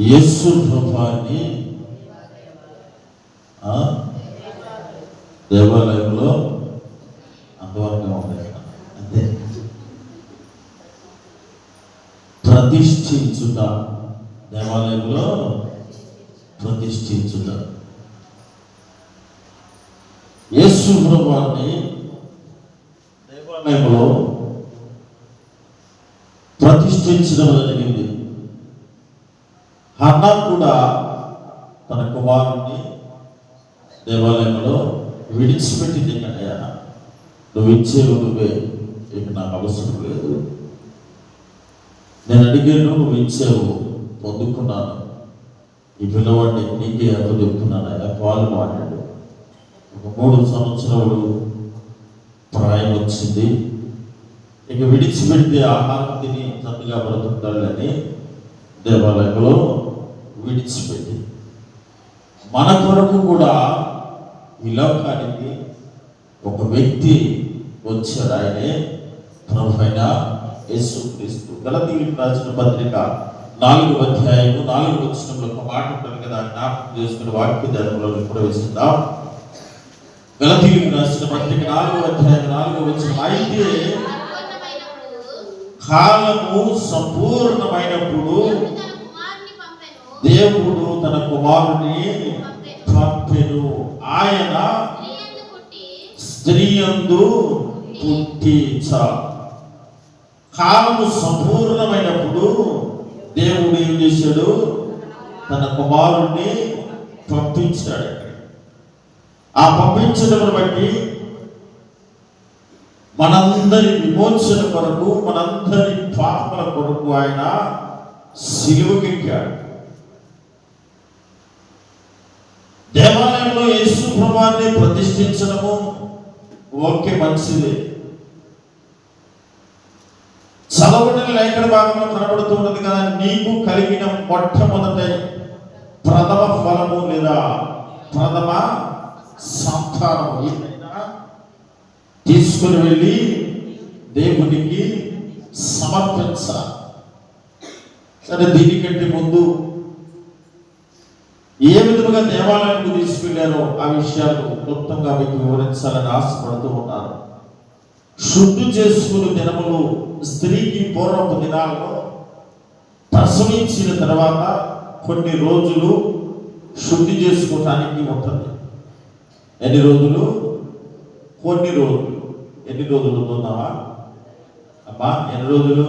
యేసు ప్రభాన్ని దేవాలయంలో అంతవరకు ఉంటాయి. అంతే. ప్రతిష్ఠించుట దేవాలయంలో ప్రతిష్ఠించుట. యేసు ప్రభాన్ని దేవాలయంలో ప్రతిష్ఠించడం జరిగింది. హన్నా కూడా తన కుమారుణ్ణి దేవాలయంలో విడిచిపెట్టింది కన్నయ్య నువ్వు ఇచ్చేవు నువ్వే ఇక నాకు అవసరం లేదు. నేను అడిగాను నువ్వు ఇచ్చావు పొందుకున్నాను. ఈ పిల్లవాడిని నీకే అప్పు చెప్తున్నాను ఆయన పాలు మాట్లాడు. ఒక మూడు సంవత్సరాలు ప్రాయం వచ్చింది. ఇక విడిచిపెడితే ఆహారం తిని చక్కగా బ్రతుకుతాడని దేవాలయంలో విడిచిపెట్టి మన కొరకు కూడా ఈ లోకానికి ఒక వ్యక్తి వచ్చాడు. ఆయనే ప్రభు అయిన యేసుక్రీస్తు. గలతీయులకు రాసిన పత్రిక నాలుగు అధ్యాయము నాలుగు వచ్చినంలో ఒక మాట ఉంటుంది కదా జ్ఞాపకం చేసుకుని వాక్య ధర్మంలో ప్రవేశిద్దాం. గలతీయులకు రాసిన పత్రిక నాలుగు అధ్యాయం నాలుగు వచ్చిన అయితే కాలము సంపూర్ణమైనప్పుడు దేవుడు తన కుమారుని పంపెను ఆయన స్త్రీ యందు పుట్టి కాలము సంపూర్ణమైనప్పుడు దేవుడు ఏం చేశాడు? తన కుమారుణ్ణి పంపించాడు ఆ పంపించడం బట్టి మనందరి విమోచన కొరకు మనందరి పాపల కొరకు ఆయన సిలువకెక్కాడు దేవాలయంలో యేసు ప్రభాన్ని ప్రతిష్ఠించడము ఓకే మంచిదే. చదవడం లేఖన భాగంలో కనబడుతున్నది కదా నీకు కలిగిన మొట్టమొదటి ప్రథమ ఫలము లేదా ప్రథమ సంతానము ఏదైనా తీసుకుని వెళ్ళి దేవునికి సమర్పించాలి. సరే దీనికంటే ముందు ఏ విధముగా దేవాలయానికి తీసుకెళ్ళారో ఆ విషయాలు క్లుప్తంగా మీకు వివరించాలని ఆశపడుతూ ఉన్నారు. శుద్ధి చేసుకుని దినములు స్త్రీకి పూర్వపు దినాల్లో ప్రసవించిన తర్వాత కొన్ని రోజులు శుద్ధి చేసుకోవటానికి ఉంటుంది. ఎన్ని రోజులు? కొన్ని రోజులు. ఎన్ని రోజులు ఉంటున్నావా అమ్మా ఎన్ని రోజులు?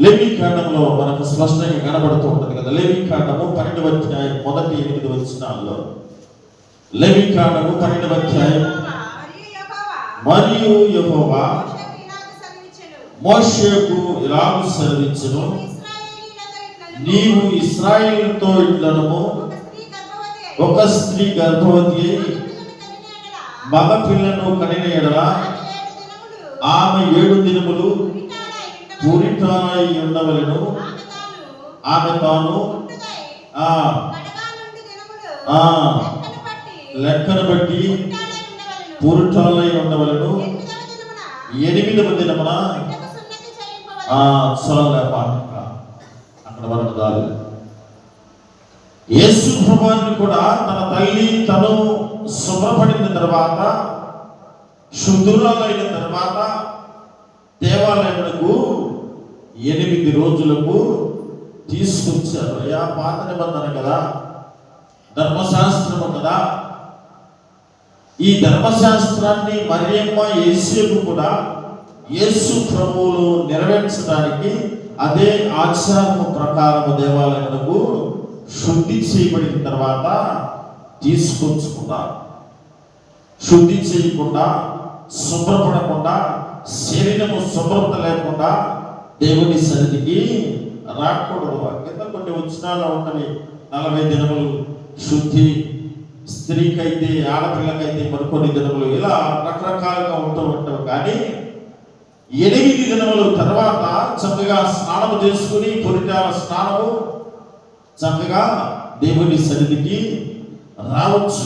లేవి కాండంలో మనకు స్పష్టంగా కనబడుతూ ఉంటుంది కదా. లేవి కాండము పన్నెండు అధ్యాయం మొదటి ఎనిమిది వచ్చినాల్లో లేవి కాండము పన్నెండు అధ్యాయం. మరియు యహోవా మోషకు ఇలాగు సెలవిచ్చును. నీవు ఇస్రాయిల్తో ఇట్లను ఒక స్త్రీ గర్భవతి మగ పిల్లను కనిన ఎడల ఆమె ఏడు దినములు పూరిటాయి ఉండవలను ఆమె తాను ఆ లెక్కను బట్టి పూరిటాలై ఉండవలను. ఎనిమిదవ దినమున ఆ చొరలే అక్కడ మనకు దారి. యేసు ప్రభువాన్ని కూడా తన తల్లి తను శుభ్రపడిన తర్వాత శుద్ధురాలైన తర్వాత దేవాలయములకు ఎనిమిది రోజులకు తీసుకొచ్చారు. అయ్యా పాత నిబంధన కదా? ధర్మశాస్త్రము కదా? ఈ ధర్మశాస్త్రాన్ని మరియమ్మ యేసుకు కూడా యేసు ప్రభువులు నెరవేర్చడానికి అదే ఆచారము ప్రకారము దేవాలయములకు శుద్ధి చేయబడిన తర్వాత తీసుకొచ్చుకున్నారు శుద్ధి చేయకుండా శుభ్రపడకుండా శరీరము శుభ్రత లేకుండా దేవుని సన్నిధికి రాకూడదు. కింద కొన్ని వచ్చినాలు ఉంటాయి నలభై దినములు శుద్ధి స్త్రీకైతే ఆడపిల్లకైతే మరికొన్ని దినములు ఇలా రకరకాలుగా ఉంటూ ఉంటావు. కానీ ఎనిమిది దినముల తర్వాత చక్కగా స్నానము చేసుకుని పొరిటాల స్నానము చక్కగా దేవుని సన్నిధికి రావచ్చు.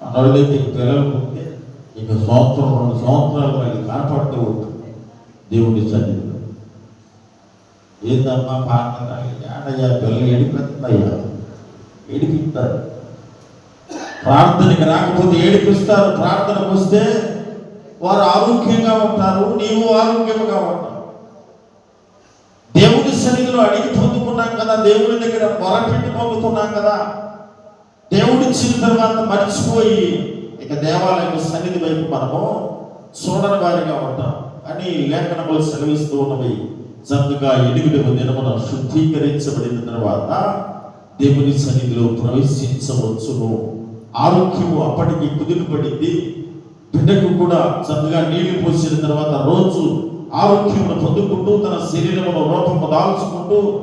మనోళ్ళైతే పిల్లలు పుట్టే ఇక సంవత్సరం రెండు సంవత్సరాలు మళ్ళీ కనపడుతూ ఉంటుంది దేవుడి సన్నిధిలో ఏందమ్మా పాట పిల్లలు ఏడిపిస్తున్నాయ్యా ఏడిపిస్తారు. ప్రార్థనకి రాకపోతే ఏడిపిస్తారు. ప్రార్థనకు వస్తే వారు ఆరోగ్యంగా ఉంటారు నీవు ఆరోగ్యంగా ఉంటావు. దేవుడి సన్నిధిలో అడిగి పొందుకున్నాం కదా దేవుడి దగ్గర మొరపెట్టి పొందుకున్నాం కదా. దేవుడి ఇచ్చిన తర్వాత మర్చిపోయి ఇక దేవాలయం సన్నిధి వైపు మనము చూడని వారిగా ఉంటాం. అని లేఖనములు సెలవిస్తూ ఉన్నవి. చక్కగా ఎనిమిదవ దినమున శుద్ధీకరించబడిన తర్వాత దేవుని సన్నిధిలో ప్రవేశించవచ్చును. ఆరోగ్యము అప్పటికి కుదిరిపడింది. బిడ్డకు కూడా చక్కగా నీళ్ళు పోసిన తర్వాత రోజు ఆరోగ్యమును పొందుకుంటూ తన శరీరమును రూపము దాల్చుకుంటూ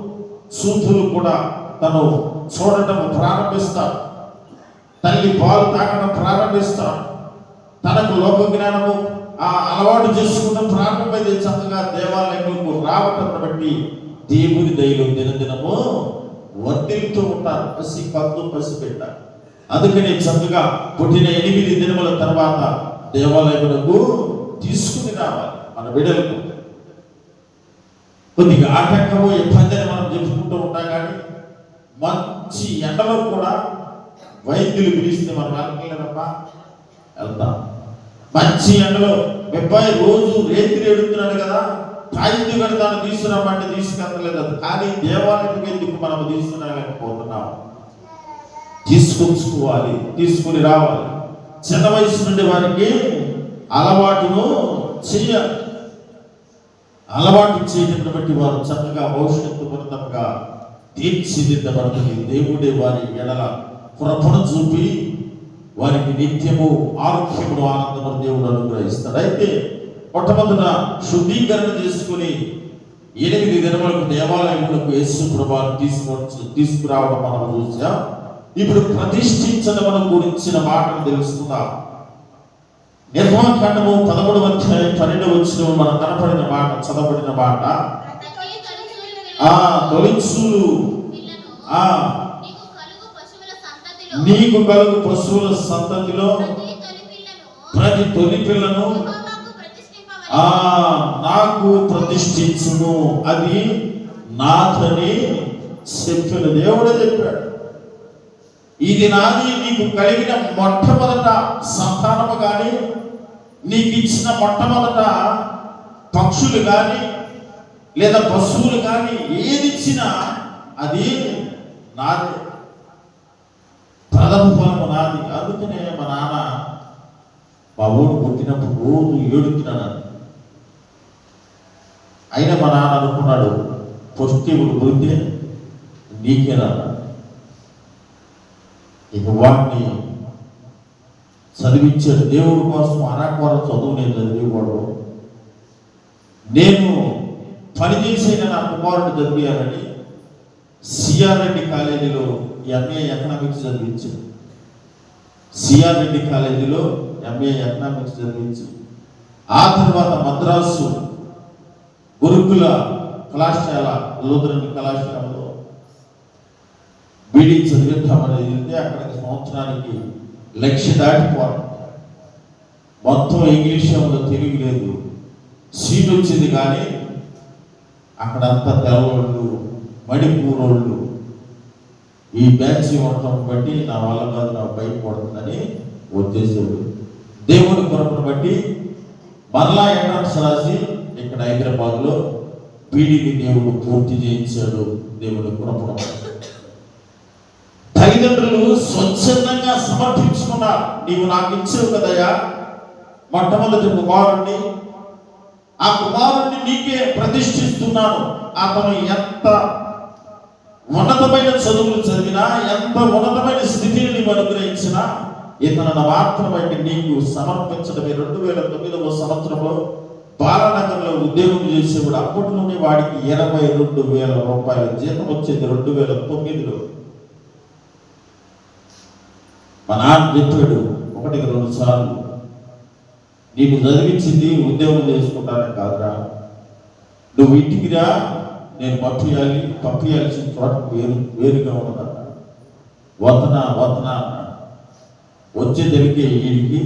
సూతులు కూడా తను చూడటం ప్రారంభిస్తాడు. తల్లి పాలు తాగడం ప్రారంభిస్తాడు. తనకు లోక జ్ఞానము అలవాటు చేసుకుంటాం ప్రారంభమైతే చక్కగా దేవాలయంలో రావటం బట్టి దేవుని దయలో దినదినము వర్తిల్తూ ఉంటారు. పసి పద్దు పసి పెట్ట. అందుకని చక్కగా పుట్టిన ఎనిమిది దినముల తర్వాత దేవాలయములకు తీసుకుని రావాలి మన బిడ్డలకు. కొద్దిగా ఆటంకము ఇబ్బందిని మనం చెప్పుకుంటూ ఉంటాం కానీ మంచి ఎండలో కూడా వైద్యులు పిలిస్తే మనం వెళ్ళలేదమ్మా వెళ్తాం. మంచి ఎండలో అబ్బాయి రోజు రేతిని ఎడుతున్నాడు కదా తాయింది కడతాను తీసుకున్నామంటే తీసుకెళ్ళలేదు కానీ దేవాలయం ఎందుకు మనం తీసుకురాలేకపోతున్నాం? తీసుకొచ్చుకోవాలి తీసుకుని రావాలి. చిన్న వయసు నుండి వారికి అలవాటును చేయాలి. అలవాటు చేయడం బట్టి వారు చక్కగా భవిష్యత్తు భరితంగా తీర్చిదిద్దబడుతుంది దేవుడే వారి ఎడల కృపను చూపి వారికి నిత్యము ఆరోగ్యమును ఆనందము దేవుడు అనుగ్రహిస్తాడు. అయితే మొట్టమొదట శుద్ధీకరణ చేసుకుని ఎనిమిది దినములకు దేవాలయములకు యేసు ప్రభావం తీసుకొచ్చి తీసుకురావడం మనం చూసాం. ఇప్పుడు ప్రతిష్ఠించడం గురించిన మాటలు తెలుసుకుందాం. నిర్మాకాండము పదమూడు అధ్యాయం పన్నెండు వచ్చిన మనం కనపడిన మాట చదవబడిన మాట. ఆ తొలిచూలు. పిల్లను ఆ నీకు కలుగు పశువుల సంతతిలో నీకు కలుగు పశువుల సంతతిలో ప్రతి తొలి పిల్లను. ఆ నాకు ప్రతిష్ఠించును అది నాథని చెప్పిన దేవుడే చెప్పాడు ఇది నాది నీకు కలిగిన మొట్టమొదట సంతానము కానీ నీకు ఇచ్చిన మొట్టమొదట పక్షులు కానీ లేదా పశువులు కానీ ఏది ఇచ్చినా అది నాది ప్రథమ ఫలము నాది అందుకనే మా నాన్న మా ఊరు పుట్టినప్పుడు రోజు ఏడుతున్నాను అయినా మా నాన్న అనుకున్నాడు పొష్టివుడు పుడితే నాన్న ఇక వాటిని చదివించాడు. దేవుడి కోసం అనాకోర చదువు నేను చదివేవాడు. నేను పనిచేసిన నా కుమారుడు చదివానని సిఆర్ రెడ్డి కాలేజీలో ఎంఏ ఎకనామిక్స్ చదివించు సిఆర్ రెడ్డి కాలేజీలో ఎంఏ ఎకనామిక్స్ చదివించు ఆ తర్వాత మద్రాసు గురుకుల కళాశాల లూథరన్ కళాశాలలో బీడీ చదివిద్దామని వెళ్తే అక్కడికి సంవత్సరానికి లక్ష దాటిపోవడం మొత్తం ఇంగ్లీష్లో తెలుగు లేదు. సీట్ వచ్చింది కానీ అక్కడంతా తెల్లవాళ్ళు మడిపూరోళ్ళు ఈ బ్యాచ్ ఉండటం బట్టి నా వల్ల కాదు నా బయట పడుతుందని వచ్చేసాడు. దేవుని కొరకును బట్టి మరలా ఎంట్రన్స్ రాసి ఇక్కడ హైదరాబాద్లో పీడీని దేవుడు పూర్తి చేయించాడు దేవుని కృపను తల్లిదండ్రులు స్వచ్ఛందంగా సమర్పించుకున్నారు. నీవు నాకు ఇచ్చావు కదయ్యా. మొట్టమొదటి కుమారుణ్ణి. ఆ కుమారుణ్ణి నీకే ప్రతిష్ఠిస్తున్నాను. అతను ఎంత ఉన్నతమైన చదువులు చదివినా ఎంత ఉన్నతమైన స్థితిని నీవు అనుగ్రహించినా ఇతను మాత్రమే నీకు సమర్పించడమే. రెండు వేల తొమ్మిదవ సంవత్సరంలో బాలనగర్లో ఉద్యోగం చేసేవాడు అప్పటిలోనే వాడికి ఇరవై రెండు వేల రూపాయల జీతం వచ్చింది రెండు వేల తొమ్మిదిలో. మా నాన్న చెప్పాడు ఒకటికి రెండు సార్లు నీకు చదివించింది ఉద్యోగం చేసుకుంటానని కాదురా. నువ్వు ఇంటికి రా నేను పంపించాలి పంపించాల్సిన చోట వేరు వేరుగా ఉన్నదన్న వతన వతన అన్నాడు. వచ్చే వీడికి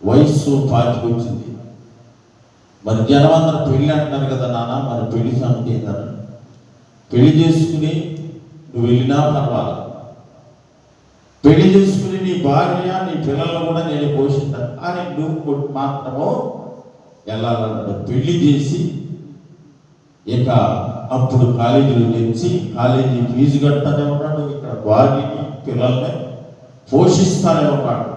వయస్సు పాతికి వచ్చింది మరి జనం అందరూ పెళ్ళి అంటున్నారు కదా నాన్న మరి పెళ్ళి సంగతి ఏంటన్న పెళ్ళి చేసుకుని నువ్వు వెళ్ళినా పర్వాలేదు. పెళ్ళి చేసుకుని నీ భార్య నీ పిల్లలను కూడా నేను పోషిస్తాను కానీ నువ్వు మాత్రము వెళ్ళాలన్నాడు పెళ్ళి చేసి ఇక అప్పుడు కాలేజీలు తెచ్చి కాలేజీ ఫీజు కడతానే ఉన్నాడు ఇక్కడ వారిని పిల్లల్ని పోషిస్తానే ఉన్నాడు.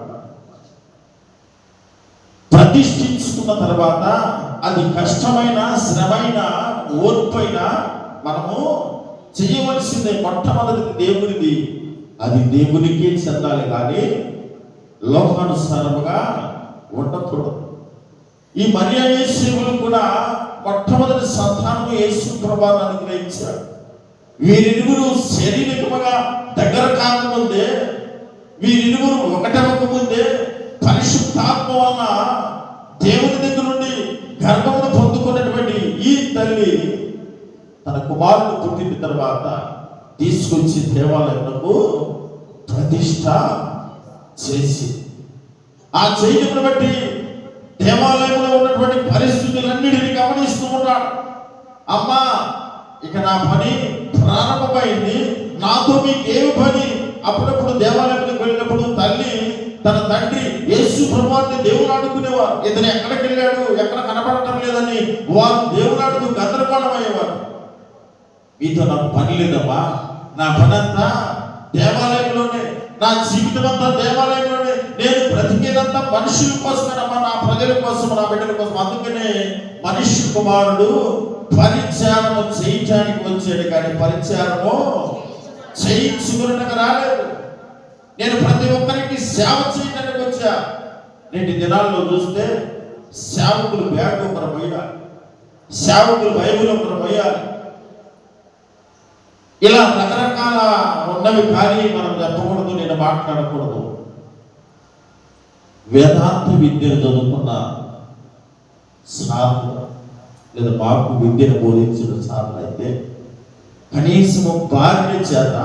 ప్రతిష్ఠించుకున్న తర్వాత అది కష్టమైన శ్రమైన ఓర్పైన మనము చేయవలసిందే. మొట్టమొదటి దేవునిది అది దేవునికే చెందాలి. కానీ లోకానుసారముగా ఉండకూడదు. ఈ మర్యాద సేవలు కూడా మొట్టమొదటి సంతానము యేసు ప్రభావాన్ని అనుగ్రహించాడు. వీరిరువురు శారీరకముగా దగ్గర కాకముందే వీరిరువురు ఒకటవక ముందే పరిశుద్ధాత్మ వలన దేవుని దగ్గర నుండి గర్భమును పొందుకున్నటువంటి ఈ తల్లి తన కుమారుడు పుట్టిన తర్వాత తీసుకొచ్చి దేవాలయంలో ప్రతిష్ట చేసి ఆ చేయటం బట్టి దేవాలయంలో ఉన్నటువంటి పరిస్థితులన్నిటిని గమనిస్తూ ఉన్నాడు అమ్మా ఇక నా పని ప్రారంభమైంది. నాతో మీకేమి పని? అప్పుడప్పుడు దేవాలయానికి వెళ్ళినప్పుడు తల్లి తన తండ్రి యేసు ప్రభువాన్ని దేవుడు ఆడుకునేవారు. ఇతను ఎక్కడికి వెళ్ళాడు? ఎక్కడ కనపడటం లేదని వారు దేవుడు ఆడుతూ గందరగోళం అయ్యేవారు. మీతో నాకు పని లేదమ్మా. నా పనంతా దేవాలయంలోనే నా జీవితం అంతా దేవాలయంలోనే నేను బ్రతికేదంతా మనుషుల కోసమేనమ్మా నా ప్రజల కోసం నా బిడ్డల కోసం అందుకనే మనిషి కుమారుడు పరిచారము చేయించడానికి వచ్చాడు కానీ పరిచారము చేయించుకున్నట్టుగా రాలేదు. నేను ప్రతి ఒక్కరికి సేవ చేయడానికి వచ్చా. నేటి దినాల్లో చూస్తే సేవకులు బ్యాగ్ ఒకరు పోయాలి సేవకులు బైబుల్ ఒకరు పోయాలి ఇలా రకరకాల ఉన్నవి కానీ మనం చెప్పకూడదు నేను మాట్లాడకూడదు. వేదాంత విద్యను చదువుకున్న సార్లు లేదా మాకు విద్యను బోధించిన సార్లు అయితే కనీసము భార్య చేత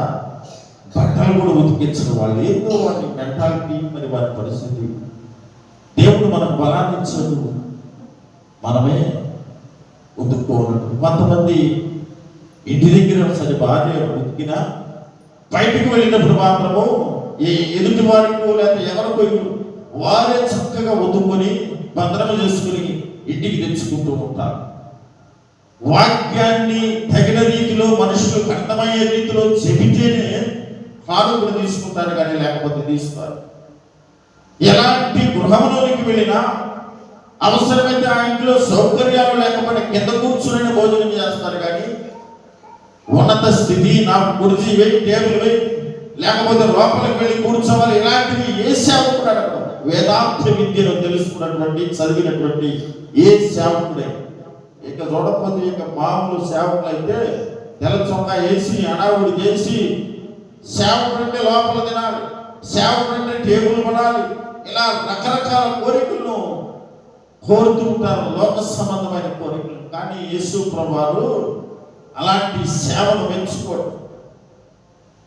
బట్టలు కూడా ఉతికించిన వాళ్ళు ఏదో వాటి మెంటాలిటీ మరి వారి పరిస్థితి. దేవుడు మనకు బలాన్నిచ్చాడు. మనమే ఉతుక్కోవాలి కొంతమంది ఇంటి దగ్గర సరి భార్య ఉతికినా బయటికి వెళ్ళినప్పుడు మాత్రము ఈ ఎదుటి వారికి లేకపోతే ఎవరికో వారే చక్కగా ఒదుకొని భద్రమ చేసుకుని ఇంటికి తెచ్చుకుంటూ ఉంటారు. వాక్యాన్ని తగిన రీతిలో మనుషులకు అర్థమయ్యే రీతిలో చెబితేనే కానుకలు తీసుకుంటారు కానీ లేకపోతే తీసుకుంటారు ఎలాంటి గృహంలోనికి వెళ్ళినా అవసరమైతే ఆ ఇంట్లో సౌకర్యాలు లేకపోతే కింద కూర్చుని భోజనం చేస్తారు కానీ ఉన్నత స్థితి నాకు కుర్చీ వేయి టేబుల్ వేయి లేకపోతే లోపలికి వెళ్ళి కూర్చోవాలి. ఇలాంటివి ఏ సేవకుడు అడగడం వేదాంత విద్యను తెలుసుకున్నటువంటి చదివినటువంటి ఏ సేవకుడే. ఇక చూడకపోతే ఇక మామూలు సేవకులు అయితే తెల్ల వేసి అడావుడి చేసి సేవకుడంటే లోపల తినాలి సేవకుడంటే టేబుల్ పడాలి ఇలా రకరకాల కోరికలను కోరుతుంటారు లోక సంబంధమైన కోరికలు. కానీ యేసు ప్రభువారు అలాంటి సేవను మెచ్చుకోడు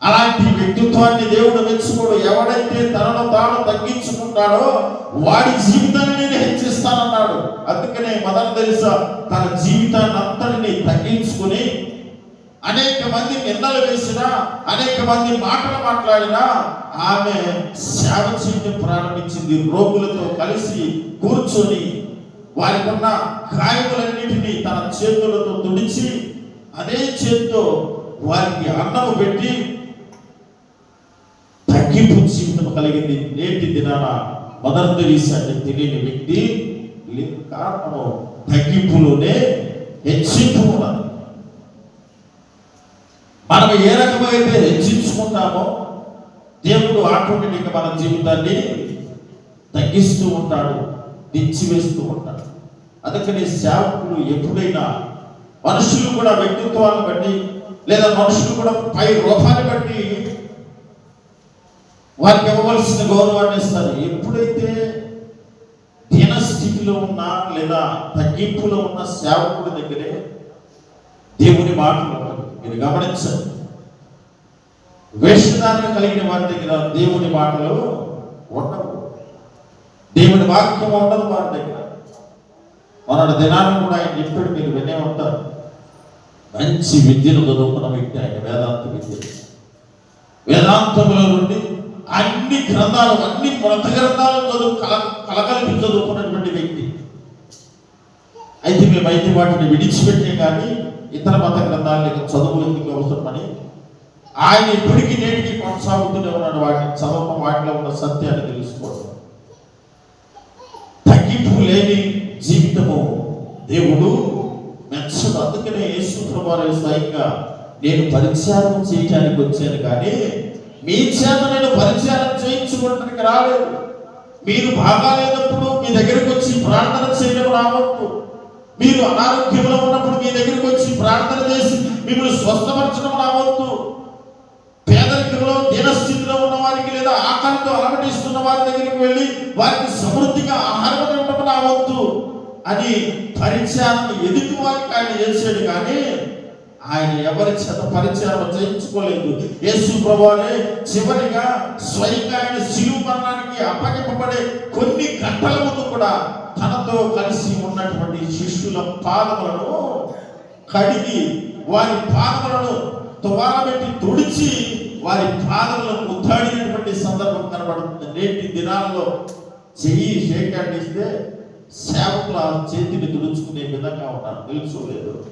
అలాంటి వ్యక్తిత్వాన్ని దేవుడు మెచ్చుకోడు ఎవడైతే తనను తాను తగ్గించుకుంటాడో వాడి జీవితాన్ని నేను హెచ్చిస్తానన్నాడు. అందుకనే మదర్ తెలుసా తన జీవితాన్ని అంతటిని తగ్గించుకుని అనేక మంది నిందలు వేసినా అనేక మంది మాటలు మాట్లాడినా ఆమె సేవ చేయడం ప్రారంభించింది. రోగులతో కలిసి కూర్చొని వారికి ఉన్న గాయములన్నింటినీ తన చేతులతో తుడిచి అదే చేత్తో వారికి అన్నము పెట్టి తగ్గింపు జీవితం కలిగింది. నేటి దినాన మదర్ తెరీసా తెలియని వ్యక్తి లేదు కారణము తగ్గింపులోనే హెచ్చింపు ఉన్నది మనం ఏ రకమైతే హెచ్చించుకుంటామో దేవుడు ఆటోమేటిక్గా మన జీవితాన్ని తగ్గిస్తూ ఉంటాడు దించివేస్తూ ఉంటాడు. అందుకని సేవకులు ఎప్పుడైనా మనుషులు కూడా వ్యక్తిత్వాన్ని బట్టి లేదా మనుషులు కూడా పై రూపాన్ని బట్టి వారికి ఇవ్వవలసిన గౌరవాన్ని ఇస్తారు. ఎప్పుడైతే దీనస్థితిలో ఉన్న లేదా తగ్గింపులో ఉన్న సేవకుడి దగ్గరే దేవుని మాటలు మీరు గమనించండి. వేషధారణ కలిగిన వారి దగ్గర దేవుని మాటలు ఉండవు. దేవుని వాక్యం ఉండదు వారి దగ్గర. మొన్నటి దినాన్ని కూడా ఆయన చెప్పాడు మీరు వినే ఉంటారు. మంచి విద్యను చదువుకున్న వ్యక్తి ఆయన వేదాంత విద్య. వేదాంతంలో నుండి అన్ని గ్రంథాలు అన్ని మత గ్రంథాలు చదువు కల కలగలిపి చదువుకున్నటువంటి వ్యక్తి. అయితే మేమైతే వాటిని విడిచిపెట్టే కానీ ఇతర మత గ్రంథాలు చదువులు ఎందుకు అవసరమని ఆయన ఇప్పటికీ నేటికి కొనసాగుతూనే ఉన్నాడు. వాటిని చదవడం వాటిలో ఉన్న సత్యాన్ని తెలుసుకోవడం. తగ్గింపు లేని జీవితము దేవుడు మెచ్చడు అందుకనే యేసు ప్రభావ స్వయంగా నేను పరిచారం చేయడానికి వచ్చాను కానీ మీ చేత నేను పరిచారం చేయించుకోవడానికి రాలేదు. మీరు బాగాలేనప్పుడు మీ దగ్గరికి వచ్చి ప్రార్థన చేయడం రావద్దు. మీరు అనారోగ్యంలో ఉన్నప్పుడు మీ దగ్గరికి వచ్చి ప్రార్థన చేసి మిమ్మల్ని స్వస్థపరచడం రావద్దు. పేదరికంలో దీనస్థితిలో ఉన్న వారికి లేదా ఆకలితో అలమటిస్తున్న వారి దగ్గరికి వెళ్ళి వారికి సమృద్ధిగా ఆహారం ఇవ్వడం రావద్దు. అని పరిచయం ఎదుటి వారికి ఆయన చేశాడు కానీ ఆయన ఎవరి చేత పరిచయం చేయించుకోలేదు. యేసు ప్రభావే చివరిగా స్వయంగా ఆయన శిలువ మరణానికి అప్పగింపబడే కొన్ని గంటల ముందు కూడా తనతో కలిసి ఉన్నటువంటి శిష్యుల పాదములను కడిగి వారి పాదములను తువాలబెట్టి తుడిచి వారి పాదములను ముద్దాడినటువంటి సందర్భం కనబడుతుంది. నేటి దినాల్లో చెయ్యి షేక్ సేవకుల చేతిని తుడుచుకునే విధంగా ఉన్నారు తెలుసుకోలేదు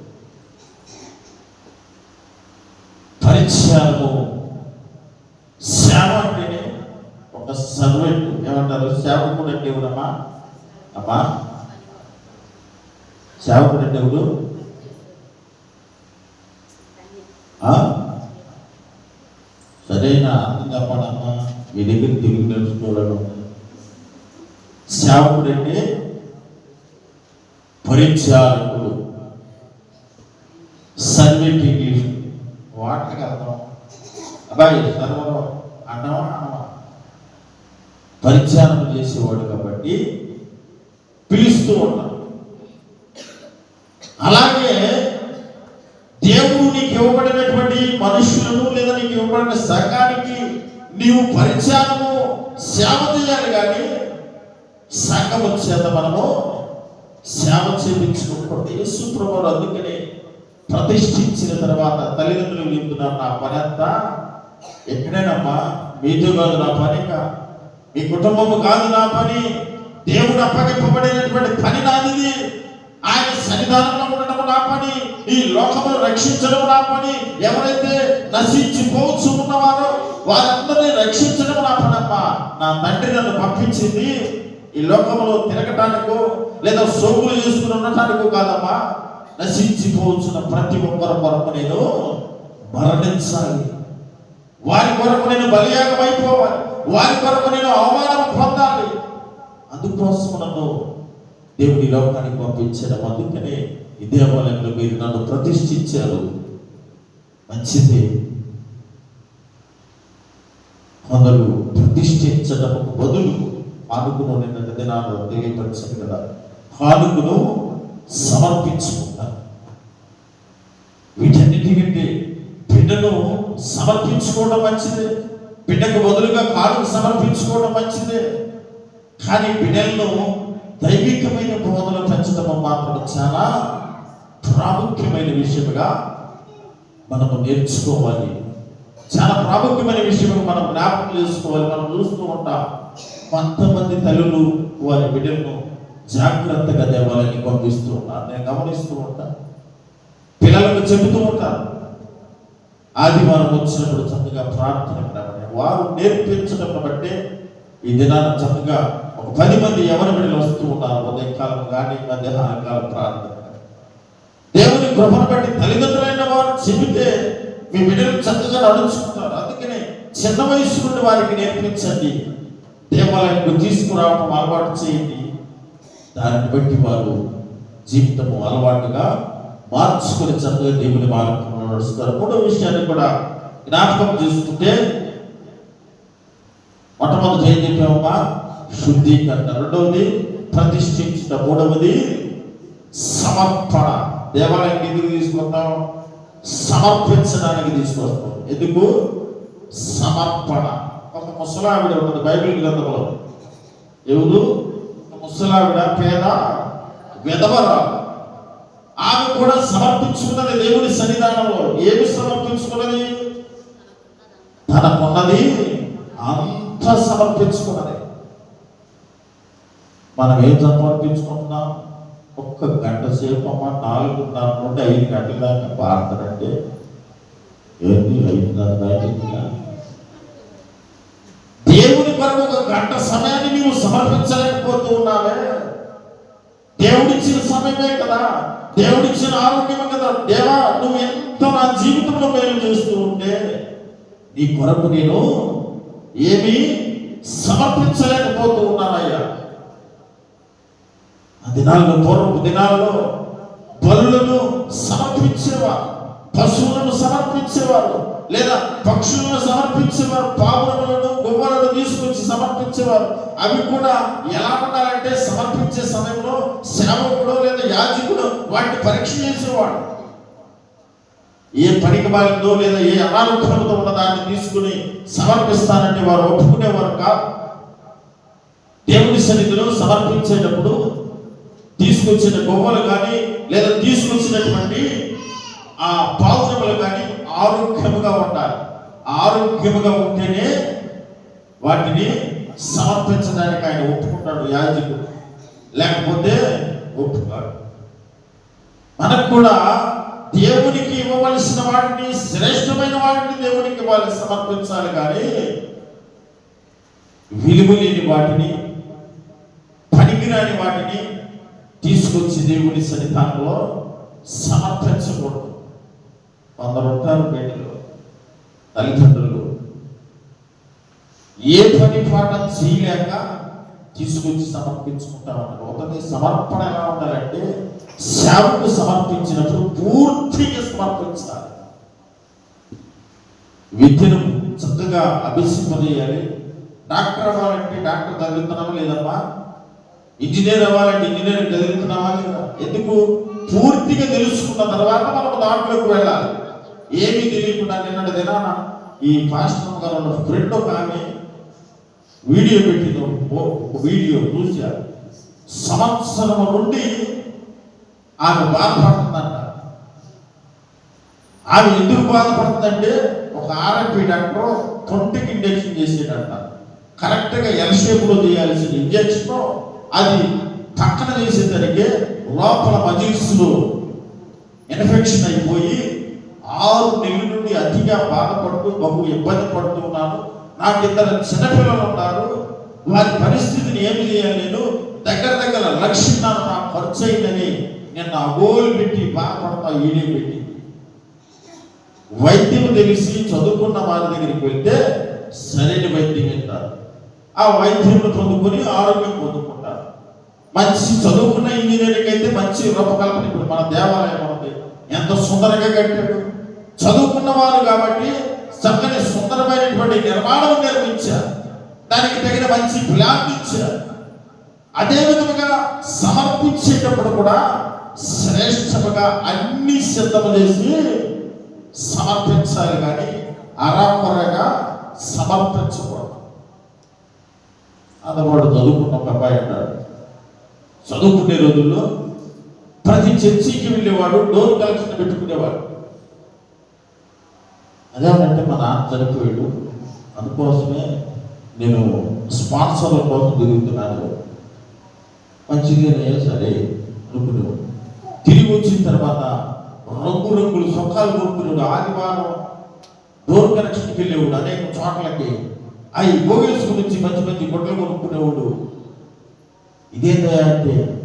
పరిచయాలు సేవ అంటేనే ఒక సర్వెంట్. ఏమంటారు? సేవకుడు అంటే ఎవరమ్మా? అమ్మా? సేవకుడు అంటే ఎవరు? ఆ? సరైన? అర్థం చెప్పాలమ్మా మీ దగ్గర తెలుగు తెలుసుకోవడం సేవకుడు అంటే సర్వెంట్ ఇంగ్లీష్ వాటికి అర్థం అబ్బాయి సర్వరం అన్నమా అన్నమా? పరిచారం చేసేవాడు కాబట్టి పిలుస్తూ ఉంటాం అలాగే దేవుడు నీకు ఇవ్వబడినటువంటి మనుషులను లేదా నీకు ఇవ్వబడిన సంఘానికి నీవు పరిచయము సేవ చేయాలి కానీ సంఘము చేత మనము సేవ చేయించుకోకూడదు యేసు ప్రభువు అందుకనే ప్రతిష్ఠించిన తర్వాత తల్లిదండ్రులు చెప్తున్నారు? నా పని అంతా ఎక్కడేనమ్మా మీతో కాదు నా పని మీ కుటుంబము కాదు నా పని. దేవుడు అప్పగింపబడినటువంటి పని నాది ఆయన సన్నిధానంలో ఉండడం నా పని. ఈ లోకమును రక్షించడం నా పని. ఎవరైతే నశించిపోవచ్చు ఉన్నవారో వారందరినీ రక్షించడం నా పనమ్మా నా తండ్రి నన్ను పంపించింది ఈ లోకంలో తిరగటానికో లేదా సోకులు చేసుకుని ఉండటానికో కాదమ్మా నశించిపోవచ్చున్న ప్రతి ఒక్కరి కొరకు నేను మరణించాలి. వారి కొరకు నేను బలియాగమైపోవాలి. వారి కొరకు నేను అవమానం పొందాలి. అందుకోసం నన్ను దేవుడి లోకానికి పంపించడం అందుకనే ఈ దేవాలయంలో మీరు నన్ను ప్రతిష్ఠించారు. మంచిది. కొందరు ప్రతిష్ఠించడం బదులు కానుకను నిన్న దినాలు తెలియపరిచారు కదా. కానుకను సమర్పించుకుంటారు వీటన్నిటికంటే బిడ్డను సమర్పించుకోవడం మంచిదే. బిడ్డకు బదులుగా కానుక సమర్పించుకోవడం మంచిదే. కానీ బిడ్డలను దైవికమైన బోధన పెంచడం మాత్రం చాలా ప్రాముఖ్యమైన విషయముగా మనము నేర్చుకోవాలి. చాలా ప్రాముఖ్యమైన విషయం మనం జ్ఞాపకం చేసుకోవాలి. మనం చూస్తూ ఉంటాం. కొంతమంది తల్లులు వారి బిడ్డలను జాగ్రత్తగా దేవాలయాన్ని పంపిస్తూ ఉంటారు. నేను గమనిస్తూ ఉంటాను పిల్లలకు చెబుతూ ఉంటారు ఆదివారం వచ్చినప్పుడు చక్కగా ప్రార్థన వారు నేర్పించడం బట్టే ఈ దినాన చక్కగా ఒక పది మంది ఎవరి బిడ్డలు వస్తూ ఉన్నారు ఉదయకాలం కానీ మధ్యాహ్న కాలం ప్రార్థన దేవుని కృపను బట్టి తల్లిదండ్రులైన వారు చెబితే మీ బిడ్డలు చక్కగా నడుచుకుంటారు. అందుకనే చిన్న వయసు నుండి వారికి నేర్పించండి. దేవాలయం తీసుకురావడం అలవాటు చేయండి. దాన్ని బట్టి వారు జీవితము అలవాటుగా మార్చుకుని చక్కగా దేవుని మార్గంలో నడుస్తారు. మూడో విషయాన్ని కూడా జ్ఞాపకం చేసుకుంటే మొట్టమొదటి ఏం చెప్పామమ్మా? శుద్ధీకరణ. రెండవది ప్రతిష్ఠించిన. మూడవది సమర్పణ. దేవాలయానికి ఎందుకు తీసుకుంటాం సమర్పించడానికి తీసుకొస్తాం. ఎందుకు? సమర్పణ. కొంత ముసలావిడ ఉన్నది బైబిల్ గ్రంథంలో. ఎవరు? ముసలావిడ పేద విధవరాలు ఆమె కూడా సమర్పించుకున్నది దేవుని సన్నిధానంలో. ఏమి సమర్పించుకున్నది? తనకున్నది అంత సమర్పించుకున్నది. మనం ఏం సమర్పించుకుంటున్నాం? ఒక్క గంట సేపు అమ్మ నాలుగున్నర నుండి ఐదు గంటల దాకా పాడతారంటే ఏంటి ఐదున్నర దాకా? దేవుని కొరకు ఒక గంట సమయాన్ని నీవు సమర్పించలేకపోతూ ఉన్నావే. దేవుడిచ్చిన సమయమే కదా. దేవుడిచ్చిన ఆరోగ్యమే కదా. దేవా నువ్వు ఎంత నా జీవితంలో మేలు చేస్తూ ఉంటే నీ కొరకు నేను ఏమీ సమర్పించలేకపోతూ ఉన్నానయ్యా. ఆ దినాల్లో పూర్వపు దినాల్లో బలులను సమర్పించేవారు పశువులను సమర్పించేవారు లేదా పక్షులను సమర్పించేవారు పావులను సమర్పించేవారు అవి కూడా ఎలా ఉండాలంటే సమర్పించే సమయంలో సేవకుడు లేదా యాజకుడు వాటిని పరీక్ష చేసేవాడు. ఏ పనికి మాలిందో లేదా ఏ అనారోగ్యంతో ఉన్న దాన్ని తీసుకుని సమర్పిస్తానంటే వారు ఒప్పుకునేవారు కాదు దేవుని సన్నిధిలో సమర్పించేటప్పుడు తీసుకొచ్చిన బొమ్మలు కానీ లేదా తీసుకొచ్చినటువంటి ఆ పాత్రములు కానీ ఆరోగ్యముగా ఉండాలి. ఆరోగ్యముగా ఉంటేనే వాటిని సమర్పించడానికి ఆయన ఒప్పుకుంటాడు యాజకుడు. లేకపోతే ఒప్పుకాడు. మనకు కూడా దేవునికి ఇవ్వవలసిన వాటిని శ్రేష్టమైన వాటిని దేవునికి వాళ్ళు సమర్పించాలి కానీ విలువ లేని వాటిని పనికిరాని వాటిని తీసుకొచ్చి దేవుని సన్నిధానంలో సమర్పించకూడదు. కొందరు ఉంటారు బయటలో తల్లిదండ్రులు ఏ పని పాట చేయలేక తీసుకొచ్చి సమర్పించుకుంటా ఉంటారు ఒకటి సమర్పణ ఎలా ఉండాలంటే సేవకు సమర్పించినప్పుడు పూర్తిగా సమర్పించాలి. విద్యను చక్కగా అభ్యసింపజేయాలి డాక్టర్ అవ్వాలంటే డాక్టర్ చదువుతున్నామా లేదమ్మా? ఇంజనీర్ అవ్వాలంటే ఇంజనీర్ చదువుతున్నామా లేదా? ఎందుకు? పూర్తిగా తెలుసుకున్న తర్వాత మనం దాంట్లోకి వెళ్ళాలి. ఏమీ తెలియకుండా నిన్నటి దినాన ఈ పాశ్రమ గారు ఉన్న ఫ్రెండ్ ఒక ఆమె వీడియో పెట్టింది ఒక వీడియో చూసా సంవత్సరం నుండి ఆమె బాధపడుతుందంట. ఆమె ఎందుకు బాధపడుతుందంటే ఒక ఆర్ఎంపీ డాక్టర్ తొంటికి ఇంజక్షన్ చేసేటంట కరెక్ట్గా ఎల్ షేప్లో చేయాల్సిన ఇంజక్షన్ అది పక్కన చేసేసరికి లోపల మజిల్స్లో ఇన్ఫెక్షన్ అయిపోయి ఆరు నెలల నుండి అతిగా బాధపడుతూ బహు ఇబ్బంది పడుతున్నాను నాకు ఇద్దరు చిన్నపిల్లలు ఉన్నారు. వారి పరిస్థితిని ఏమి చేయాలి నేను? దగ్గర దగ్గర లక్షన్నర నా ఖర్చు అయిందని నేను అగోలు పెట్టి బాధపడతా ఈడే పెట్టి. వైద్యం తెలిసి చదువుకున్న వారి దగ్గరికి వెళ్తే సరైన వైద్యం ఇస్తారు. ఆ వైద్యం చదువుకొని ఆరోగ్యం పొందుకుంటారు. మంచి చదువుకున్న ఇంజనీరింగ్ అయితే మంచి రూపకల్పన. ఇప్పుడు మన దేవాలయం ఉంది. ఎంత సుందరంగా కట్టాడు చదువుకున్న వారు కాబట్టి చక్కని సుందరమైనటువంటి నిర్మాణం నిర్మించారు. దానికి తగిన మంచి ప్లాన్ ఇచ్చారు. అదే విధముగా సమర్పించేటప్పుడు కూడా శ్రేష్టముగా అన్ని సిద్ధము చేసి సమర్పించాలి కానీ అరాపరగా సమర్పించకూడదు. అన్నవాడు చదువుకున్న ఒక అబ్బాయి అన్నాడు చదువుకునే రోజుల్లో ప్రతి చర్చికి వెళ్ళేవాడు డోర్ కలెక్షన్ పెట్టుకునేవాడు. అదేమంటే మా నాన్న చనిపోయాడు అందుకోసమే నేను స్పాన్సర్ల కోసం తిరుగుతున్నాను. మంచిగానే సరే అనుకున్నాను. తిరిగి వచ్చిన తర్వాత రంగు రంగులు సొక్కాలు కొనుక్కున్నాడు. ఆదివారం డోర్ కనెక్షన్కి వెళ్ళేవాడు. అనేక చోట్లకి. అవి గోగేసు గురించి మంచి మంచి గుడ్లు కొనుక్కునేవాడు. ఇదేంటా అంటే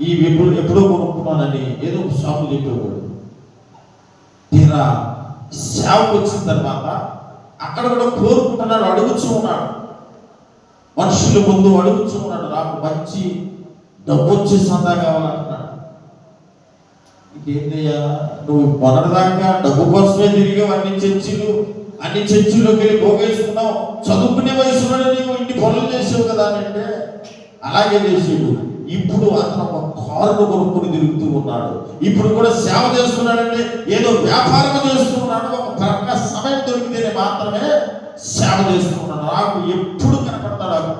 ఈ ఎప్పుడు ఎప్పుడో కొనుక్కున్నానని ఏదో ఒక షాపు చెప్పేవాడు. తీరా సేవకు వచ్చిన తర్వాత అక్కడ కూడా కోరుకుంటున్నాడు అడుగుచూ ఉన్నాడు. మనుషుల ముందు అడుగుచూ ఉన్నాడు నాకు మంచి డబ్బు వచ్చే సందా కావాలంటున్నాడు. ఇంకేంటయ్యా నువ్వు మొదటిదాకా డబ్బు కోసమే తిరిగావు అన్ని చర్చిలు అన్ని చర్చిల్లోకి వెళ్ళి భోగేసుకున్నావు. చదువుకునే వయసులోనే నీవు ఇన్ని పనులు చేసావు కదా అని అంటే అలాగే చేసేవు ఇప్పుడు అతను ఒక కారును కొనుక్కుని తిరుగుతూ ఉన్నాడు. ఇప్పుడు కూడా సేవ చేస్తున్నాడంటే ఏదో వ్యాపారం చేస్తున్నాడు. ఒక కరెక్ట్ సమయం దొరికితేనే మాత్రమే సేవ చేస్తున్నాడు. నాకు ఎప్పుడు కనపడతాడు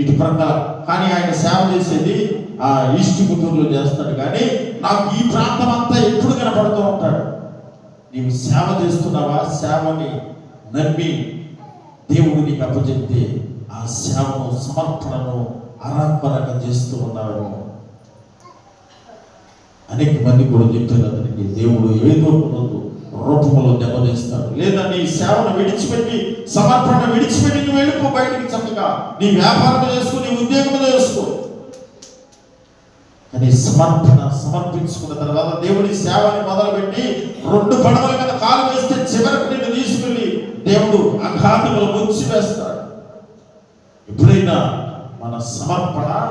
ఇటు ప్రక్క కానీ ఆయన సేవ చేసేది ఆ ఈస్ట్ పుత్తూరులో చేస్తాడు. కానీ నాకు ఈ ప్రాంతం అంతా ఎప్పుడు కనపడుతూ ఉంటాడు. నీవు సేవ చేస్తున్నావా? సేవని నమ్మి దేవుడు నీకు అప్పచెప్తే ఆ సేవను సమర్పణను ఆరాంపరంగా చేస్తూ ఉన్నాడు. అనేక మంది కూడా చెప్పారు అతనికి దేవుడు ఏదో రూపంలో దెబ్బతీస్తాడు లేదా నీ సేవను విడిచిపెట్టి సమర్పణ విడిచిపెట్టి నువ్వు వెళ్ళిపో బయటికి చక్కగా నీ వ్యాపారం చేసుకో నీ ఉద్యోగం చేసుకో. కానీ సమర్పణ సమర్పించుకున్న తర్వాత దేవుడి సేవని మొదలుపెట్టి రెండు పడవల మీద కాలు వేస్తే చివరికి నిన్ను తీసుకెళ్ళి దేవుడు అఘాతములు ముంచి వేస్తాడు ఎప్పుడైనా మన సమర్పణ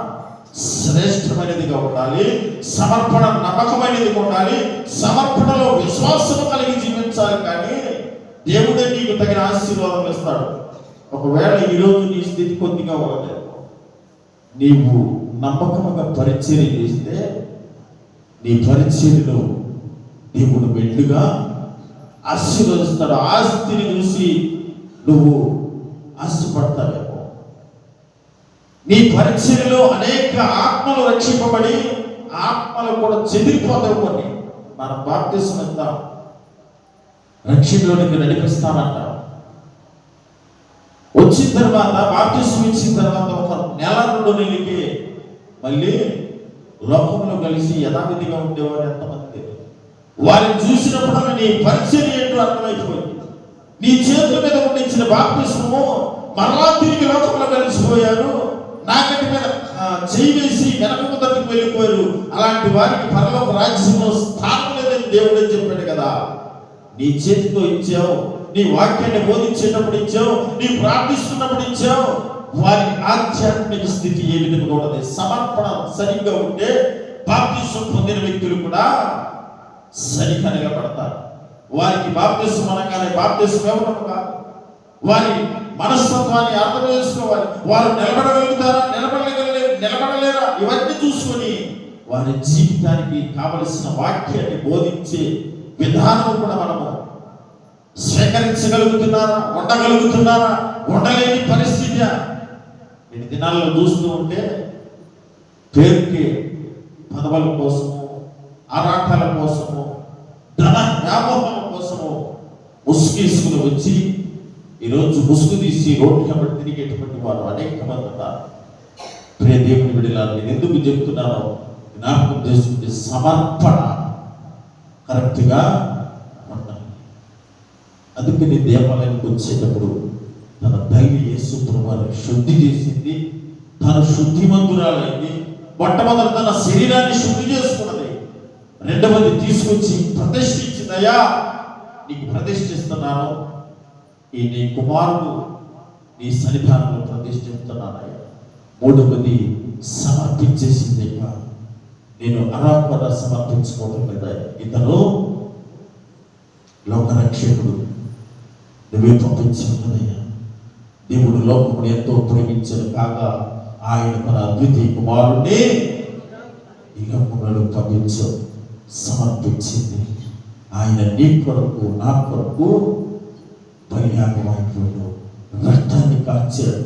శ్రేష్టమైనదిగా ఉండాలి. సమర్పణ నమ్మకమైనదిగా ఉండాలి. సమర్పణలో విశ్వాసము కలిగి జీవించాలి కానీ దేవుడే నీకు తగిన ఆశీర్వాదం ఇస్తాడు. ఒకవేళ ఈరోజు నీ స్థితి కొద్దిగా ఉండదు నీవు నమ్మకముగా పరిచర్య చేస్తే నీ పరిచర్యలో దేవుడు మెండుగా ఆశీర్వదిస్తాడు. ఆస్తిని చూసి నువ్వు ఆశపడతావేమో. నీ పరిచర్యలో అనేక ఆత్మలు రక్షింపబడి ఆత్మలు కూడా చెదిరిపోతావు కొన్ని. మన బాప్తిసం ఇద్దాం. రక్షణలోనికి నడిపిస్తానంట వచ్చిన తర్వాత బాప్తిసం ఇచ్చిన తర్వాత ఒక నెల రెండు నెలకి మళ్ళీ లోకంలో కలిసి యథావిధిగా ఉండేవారు ఎంతమంది వారిని చూసినప్పుడు నీ పరిచయం ఏంటో అర్థమైపోయింది. నీ చేతుల మీద ఉండించిన బాప్తిసము మరలా తిరిగి లోకంలో కలిసిపోయారు. నాకటి మీద చేయి వేసి వెనకకు తట్టుకు వెళ్ళిపోయారు. అలాంటి వారికి పరలోక రాజ్యంలో స్థానం లేదని దేవుడే చెప్పాడు కదా? నీ చేతితో ఇచ్చావు నీ వాక్యాన్ని బోధించేటప్పుడు ఇచ్చావు నీ ప్రార్థిస్తున్నప్పుడు ఇచ్చావు. వారి ఆధ్యాత్మిక స్థితి ఏ విధంగా ఉన్నది? సమర్పణ సరిగ్గా ఉంటే బాప్తిసం పొందిన వ్యక్తులు కూడా సరిగ్గా నిలబడతారు వారికి బాప్తిసం అనగానే బాప్తిసం ఇవ్వడం కాదు వారి మనస్తత్వాన్ని అర్థం చేసుకోవాలి వారు నిలబడగలుగుతారా నిలబడగలే నిలబడలేరా? ఇవన్నీ చూసుకొని వారి జీవితానికి కావలసిన వాక్యాన్ని బోధించే విధానం కూడా మనము సేకరించగలుగుతున్నారా ఉండగలుగుతున్నారా? ఉండలేని పరిస్థితి. నేను దినాల్లో చూస్తూ ఉంటే పేరుకి పదవుల కోసము ఆరాటాల కోసము ధన వ్యామోహాల కోసము ముసుగేసుకుని వచ్చి ఈరోజు ముసుగు తీసి రోడ్డు కాబట్టి తిరిగేటువంటి వారు అనేక మంది ఉన్నారు. ప్రియ దేవుని విడిలా నేను ఎందుకు చెప్తున్నానో జ్ఞాపకం చేసుకుంటే సమర్పణ. కరెక్ట్గా ఉండాలి. అందుకని దేవాలయానికి వచ్చేటప్పుడు తన తల్లి యేసు శుద్ధి చేసింది తను శుద్ధిమంతురాలైంది మొట్టమొదటి తన శరీరాన్ని శుద్ధి చేసుకున్నది. రెండవది తీసుకొచ్చి ప్రతిష్ఠించిందయ్యా నీకు ప్రతిష్ఠిస్తున్నాను. ఈ నీ కుమారుడు నీ సన్నిధానంలో ప్రతిష్ఠిస్తున్నానయ్యా మూడవది సమర్పించేసింది నేను అరాపద సమర్పించుకోవడం లేదా ఇతను లోకరక్షకుడు. నువ్వే పంపించి ఉన్నదయ్యా దేవుడు లోకముడు ఎంతో ప్రేమించను కాగా ఆయన మన అద్వితీయ కుమారుణ్ణి ఈ లోకములను పంపించు సమర్పించింది. ఆయన నీ కొరకు నా కొరకు బలియాగమైపోయాడు రక్తాన్ని కార్చాడు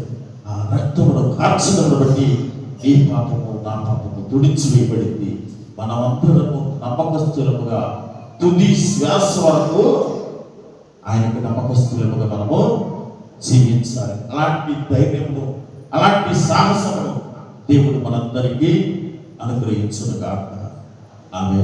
ఆ రక్తమును కార్చడం బట్టి నీ పాపము నా పాపము తుడిచి వేయబడింది మనమందరము నమ్మకస్తులముగా తుది శ్వాస వరకు ఆయనకు నమ్మకస్తులముగా మనము జీవించాలి. అలాంటి ధైర్యము అలాంటి సాహసము దేవుడు మనందరికీ అనుగ్రహించును కాక ఆమె